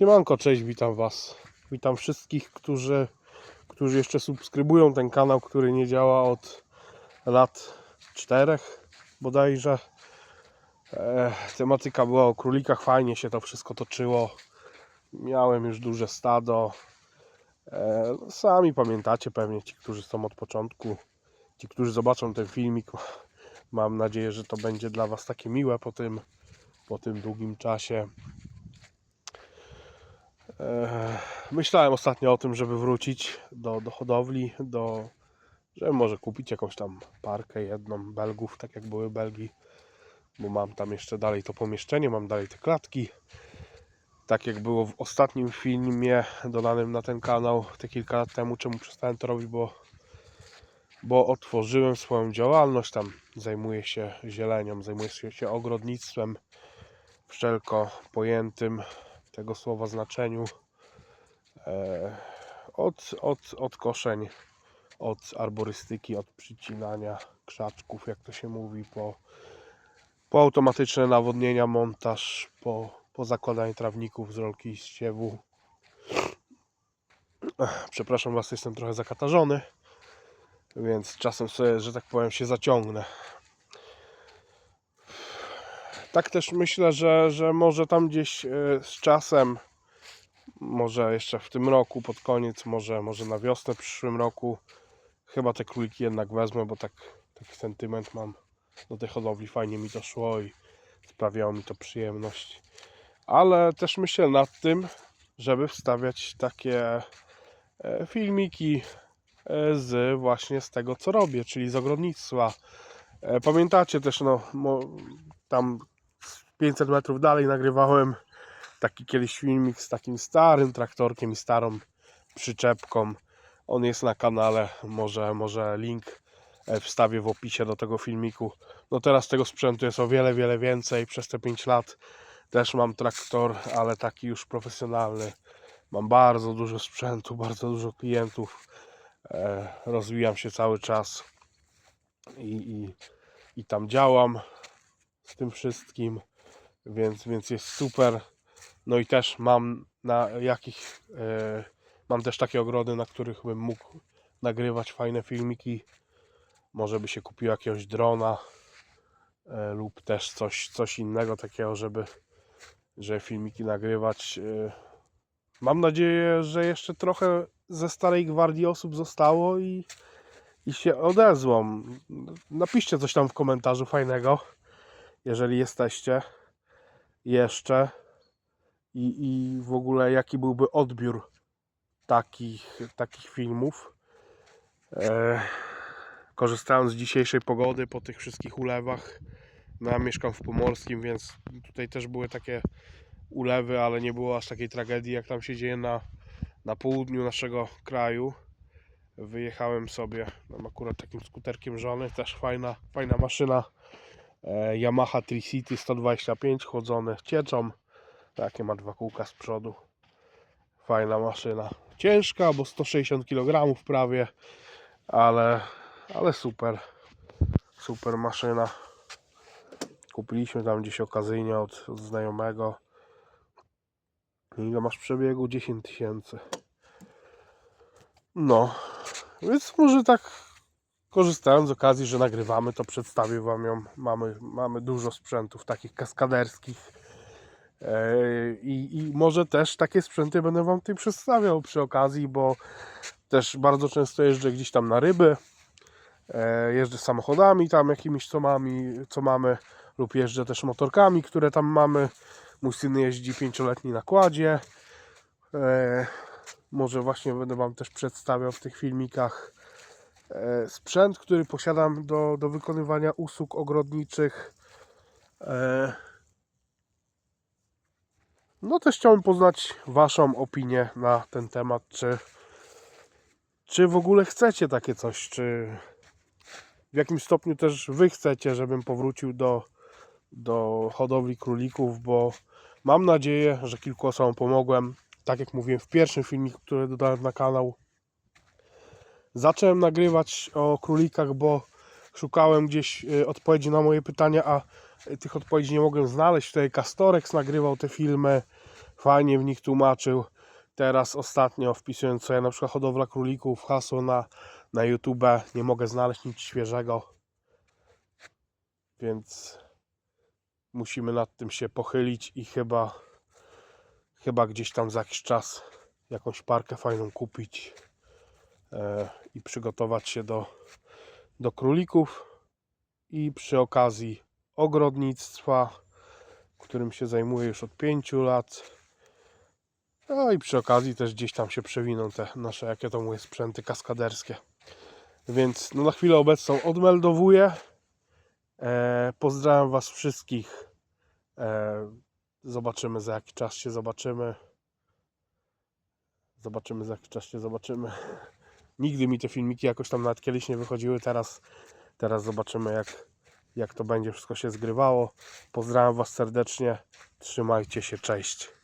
Siemanko, cześć, witam Was. Witam wszystkich, którzy, którzy jeszcze subskrybują ten kanał, który nie działa od lat czterech bodajże. E, tematyka była o królikach, fajnie się to wszystko toczyło. Miałem już duże stado. E, no, sami pamiętacie pewnie ci, którzy są od początku. Ci, którzy zobaczą ten filmik. Mam nadzieję, że to będzie dla Was takie miłe po tym, po tym długim czasie. Myślałem ostatnio o tym, żeby wrócić do, do hodowli, do, żeby może kupić jakąś tam parkę jedną Belgów, tak jak były Belgi, bo mam tam jeszcze dalej to pomieszczenie, mam dalej te klatki. Tak jak było w ostatnim filmie dodanym na ten kanał te kilka lat temu, czemu przestałem to robić, bo, bo otworzyłem swoją działalność, tam zajmuję się zielenią, zajmuję się ogrodnictwem wszelko pojętym tego słowa znaczeniu. E, od, od, od koszeń, od arborystyki, od przycinania krzaczków, jak to się mówi, po, po automatyczne nawodnienia, montaż, po, po zakładanie trawników z rolki i. Ech, Przepraszam Was, jestem trochę zakatarzony, więc czasem sobie, że tak powiem, się zaciągnę. Tak też myślę, że, że może tam gdzieś e, z czasem, może jeszcze w tym roku, pod koniec, może, może na wiosnę przyszłym roku, chyba te króliki jednak wezmę, bo tak, taki sentyment mam do tej hodowli, fajnie mi to szło i sprawiało mi to przyjemność. Ale też myślę nad tym, żeby wstawiać takie e, filmiki e, z właśnie z tego, co robię, czyli z ogrodnictwa. Pamiętacie też, no, tam 500 metrów dalej nagrywałem taki kiedyś filmik z takim starym traktorkiem i starą przyczepką. On jest na kanale, może, może link e, wstawię w opisie do tego filmiku. No teraz tego sprzętu jest o wiele, wiele więcej. Przez te 5 lat też mam traktor, ale taki już profesjonalny. Mam bardzo dużo sprzętu, bardzo dużo klientów. E, rozwijam się cały czas i, i, i tam działam z tym wszystkim, więc, więc jest super. No i też mam na jakich e, mam też takie ogrody, na których bym mógł nagrywać fajne filmiki. Może by się kupił jakiegoś drona e, lub też coś, coś innego takiego, żeby, żeby filmiki nagrywać. E, mam nadzieję, że jeszcze trochę ze starej gwardii osób zostało i, i się odezwą. Napiszcie coś tam w komentarzu fajnego, jeżeli jesteście jeszcze i, i w ogóle jaki byłby odbiór takich, takich filmów. E, korzystając z dzisiejszej pogody po tych wszystkich ulewach. No ja mieszkam w Pomorskim, więc tutaj też były takie ulewy, ale nie było aż takiej tragedii jak tam się dzieje na, na południu naszego kraju. Wyjechałem sobie, mam akurat takim skuterkiem żony, też fajna, fajna maszyna. E, Yamaha Tricity 125 chłodzone cieczą. Takie ma dwa kółka z przodu. Fajna maszyna. Ciężka, bo 160 kg prawie, ale, ale super. Super maszyna. Kupiliśmy tam gdzieś okazyjnie od, od znajomego. Ile masz przebiegu? 10 tysięcy. No, więc może tak korzystając z okazji, że nagrywamy, to przedstawię Wam ją. Mamy, mamy dużo sprzętów takich kaskaderskich. E, I, I może też takie sprzęty będę Wam tutaj przedstawiał przy okazji, bo też bardzo często jeżdżę gdzieś tam na ryby. E, Jeżdżę samochodami tam jakimiś, co, mami, co mamy, lub jeżdżę też motorkami, które tam mamy. Mój syn jeździ pięcioletni na kładzie. E, Może właśnie będę Wam też przedstawiał w tych filmikach sprzęt, który posiadam do, do wykonywania usług ogrodniczych. E, No też chciałbym poznać Waszą opinię na ten temat, czy, czy w ogóle chcecie takie coś, czy w jakim stopniu też Wy chcecie, żebym powrócił do, do hodowli królików, bo mam nadzieję, że kilku osobom pomogłem. Tak jak mówiłem w pierwszym filmiku, który dodałem na kanał, zacząłem nagrywać o królikach, bo szukałem gdzieś y, odpowiedzi na moje pytania, a y, tych odpowiedzi nie mogłem znaleźć. Tutaj Castorex nagrywał te filmy, fajnie w nich tłumaczył. Teraz ostatnio wpisując sobie na przykład hodowla królików, hasło na, na YouTube, nie mogę znaleźć nic świeżego. Więc musimy nad tym się pochylić i chyba chyba gdzieś tam za jakiś czas jakąś parkę fajną kupić e, i przygotować się do, do królików i przy okazji ogrodnictwa, którym się zajmuję już od 5 lat. No i przy okazji też gdzieś tam się przewiną te nasze, jakie to mówię, sprzęty kaskaderskie. Więc no na chwilę obecną odmeldowuję. E, pozdrawiam Was wszystkich. E, zobaczymy za jaki czas się zobaczymy. Zobaczymy za jaki czas się zobaczymy. Nigdy mi te filmiki jakoś tam nawet kiedyś nie wychodziły. Teraz, teraz zobaczymy jak, jak to będzie wszystko się zgrywało. Pozdrawiam Was serdecznie. Trzymajcie się. Cześć.